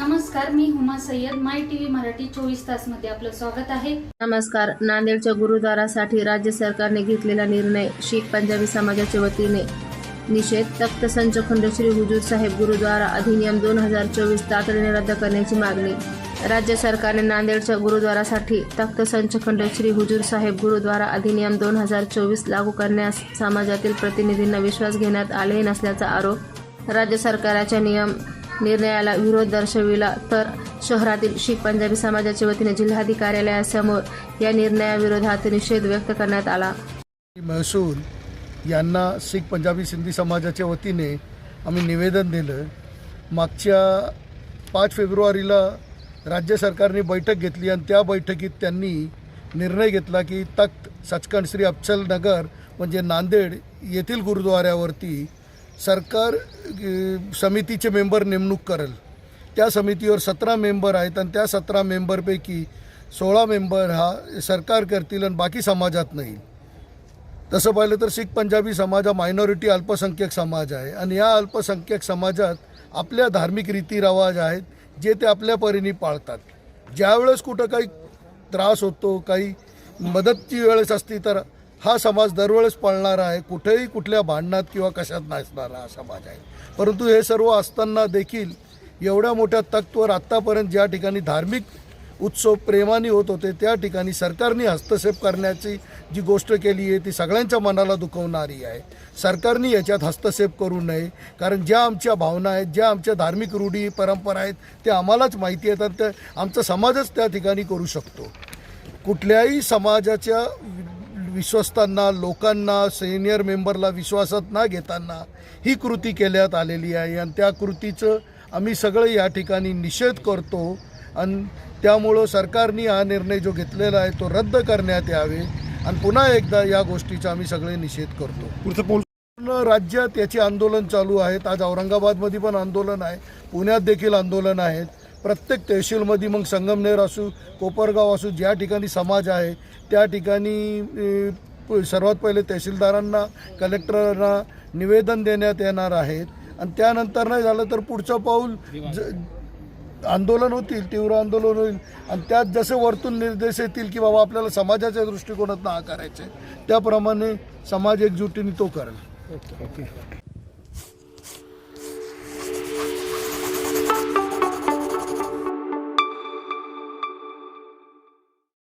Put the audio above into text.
नमस्कार मी Huma Sayyad. My T V Marathi चोवीस तासमध्ये आपलं स्वागत आहे. नमस्कार. नांदेडच्या गुरुद्वारासाठी राज्य सरकारने घेतलेला निर्णय शीख पंजाबी समाजाच्या वतीने निषेध. तख्त संच खंड श्री हुजूर साहेब गुरुद्वारा अधिनियम दोन हजार चोवीस तातडीने रद्द करण्याची मागणी. राज्य सरकारने नांदेडच्या गुरुद्वारासाठी तख्त संचखंड श्री हुजूर साहेब गुरुद्वारा अधिनियम दोन हजार चोवीस लागू करण्यास समाजातील प्रतिनिधींना विश्वास घेण्यात आले नसल्याचा आरोप. राज्य सरकारच्या नियम निर्णयाला विरोध दर्शविला तर शहरातील शीख पंजाबी समाजाच्या वतीने जिल्हाधिकार्यालयासमोर या निर्णयाविरोधात निषेध व्यक्त करण्यात आला. महसूल यांना शीख पंजाबी सिंधी समाजाच्या वतीने आम्ही निवेदन दिलं. मागच्या पाच फेब्रुवारीला राज्य सरकारने बैठक घेतली आणि त्या बैठकीत त्यांनी निर्णय घेतला की तख्त सचखंड श्री अफसल नगर म्हणजे नांदेड येथील गुरुद्वाऱ्यावरती सरकार समितीचे मेंबर नेमणूक करेल. त्या समितीवर सतरा मेंबर आहेत आणि त्या सतरा मेंबरपैकी सोळा मेंबर हा सरकार करतील आणि बाकी समाजात नाही. तसं पाहिलं तर शीख पंजाबी समाज हा मायनॉरिटी अल्पसंख्यक समाज आहे आणि या अल्पसंख्यक समाजात आपल्या धार्मिक रीतीरिवाज आहेत जे ते आपल्या परीने पाळतात. ज्यावेळेस कुठं काही त्रास होतो काही मदतची वेळेस असती तर हा समाज दरवेळेस पळणारा आहे कुठेही कुठल्या भांडणात किंवा कशात नाचणारा हा समाज आहे. परंतु हे सर्व असताना देखील एवढ्या मोठ्या तक्तवर आत्तापर्यंत ज्या ठिकाणी धार्मिक उत्सव प्रेमाने होत होते त्या ठिकाणी सरकारने हस्तक्षेप करण्याची जी गोष्ट केली आहे ती सगळ्यांच्या मनाला दुखवणारी आहे. सरकारने याच्यात हस्तक्षेप करू नये कारण ज्या आमच्या भावना आहेत ज्या आमच्या धार्मिक रूढी परंपरा आहेत त्या आम्हालाच माहिती आहेत आणि त्या आमचा समाजच त्या ठिकाणी करू शकतो. कुठल्याही समाजाच्या विश्वस्तांना लोकांना सिनियर मेंबरला विश्वासात न घेताना ही कृती केल्यात आलेली आहे. आणि त्या कृतीचं आम्ही सगळे या ठिकाणी निषेध करतो. आणि त्यामुळं सरकारने हा निर्णय जो घेतलेला आहे तो रद्द करण्यात यावे. आणि पुन्हा एकदा या गोष्टीचा आम्ही सगळे निषेध करतो. पुढचं पूर्ण राज्यात याचे आंदोलन चालू आहेत. आज औरंगाबादमध्ये पण आंदोलन आहे. पुण्यात देखील आंदोलन आहेत. प्रत्येक तहसीलमध्ये मग संगमनेर असू कोपरगाव असू ज्या ठिकाणी समाज आहे त्या ठिकाणी प- सर्वात पहिले तहसीलदारांना कलेक्टरांना निवेदन देण्यात येणार आहेत. आणि त्यानंतर नाही झालं तर पुढचं पाऊल ज आंदोलन होतील तीव्र आंदोलन होईल. आणि त्यात जसे वरतून निर्देश येतील की बाबा आपल्याला समाजाच्या दृष्टिकोनातून हा करायचं आहे त्याप्रमाणे समाज एकजुटीने तो करेल. ओके.